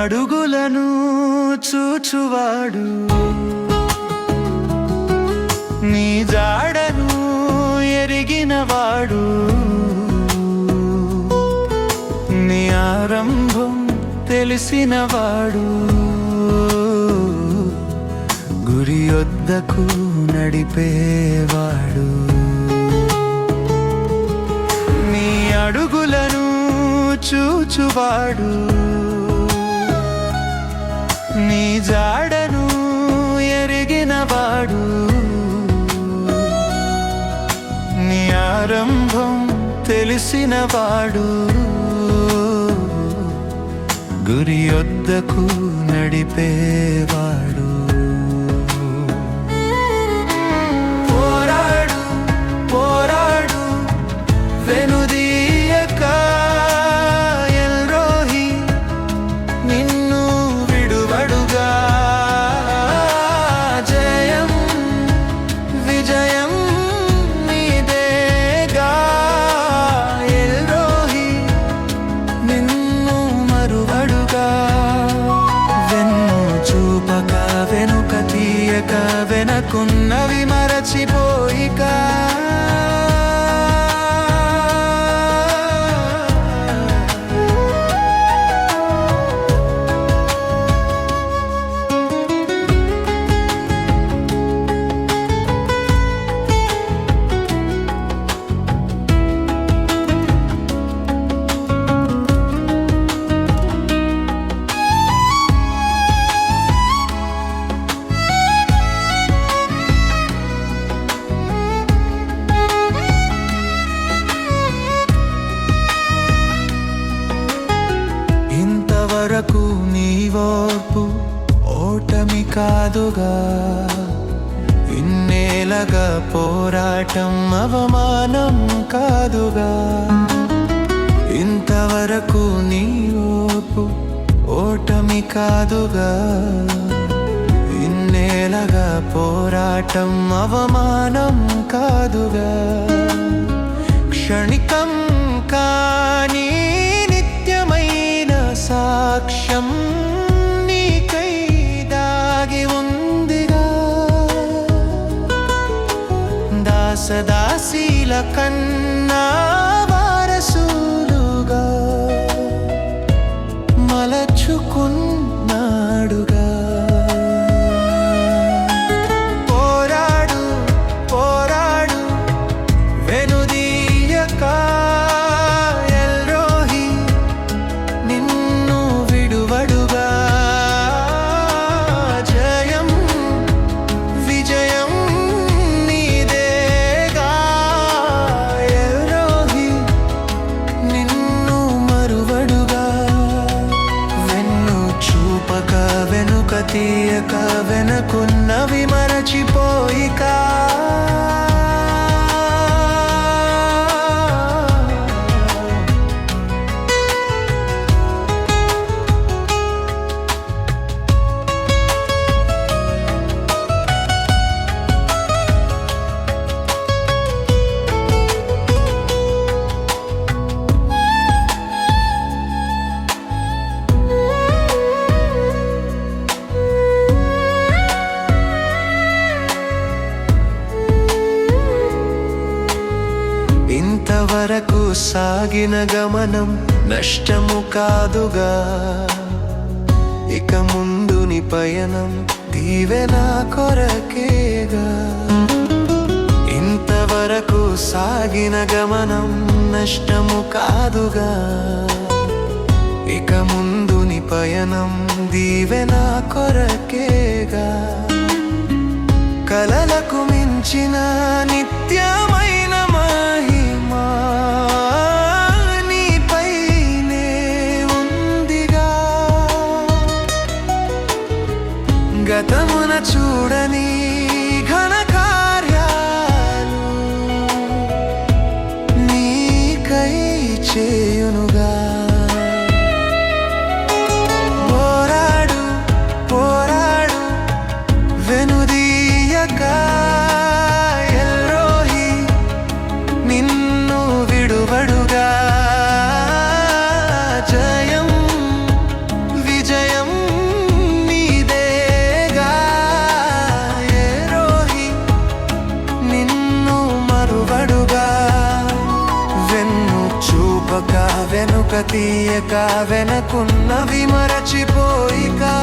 అడుగులను చూచువాడు. నీ జాడను ఎరిగినవాడు. నీ ఆరంభం తెలిసినవాడు. గురి వద్దకు నడిపేవాడు. నీ అడుగులను చూచువాడు. నీ జాడను ఎరిగినవాడు నీ ఆరంభం తెలిసినవాడు గురి వద్దకు నడిపేవాడు వెనకున్నవి మరచిపోయికా ఇంతవరకు నీ ఓర్పు ఓటమి కాదుగా. ఇన్నేలగా పోరాటం అవమానం కాదుగా. ఇంతవరకు నీ ఓర్పు ఓటమి కాదుగా. ఇన్నేలగా పోరాటం అవమానం కాదుగా. క్షణికం కానీ సాక్ష్యం నీకై దాగి ఉందిగా. దాసదాసీల కన్నా వారసులుగా మలచుకున్నాడుగా. పోరాడు పోరాడు వెనుదీయకా తీయక వెనకున్నవి మరచిపోయికా. వరకు సాగిన గమనం నష్టము కాదుగా. ఇక ముందుని పయనం దీవెన కొరకేగా. ఇంతవరకు సాగిన గమనం నష్టము కాదుగా. ఇక ముందుని పయనం దీవెన కొరకేగా. కలలకు మించిన నిత్యమైన తీయక వెనకున్నవి మరచిపోయికా.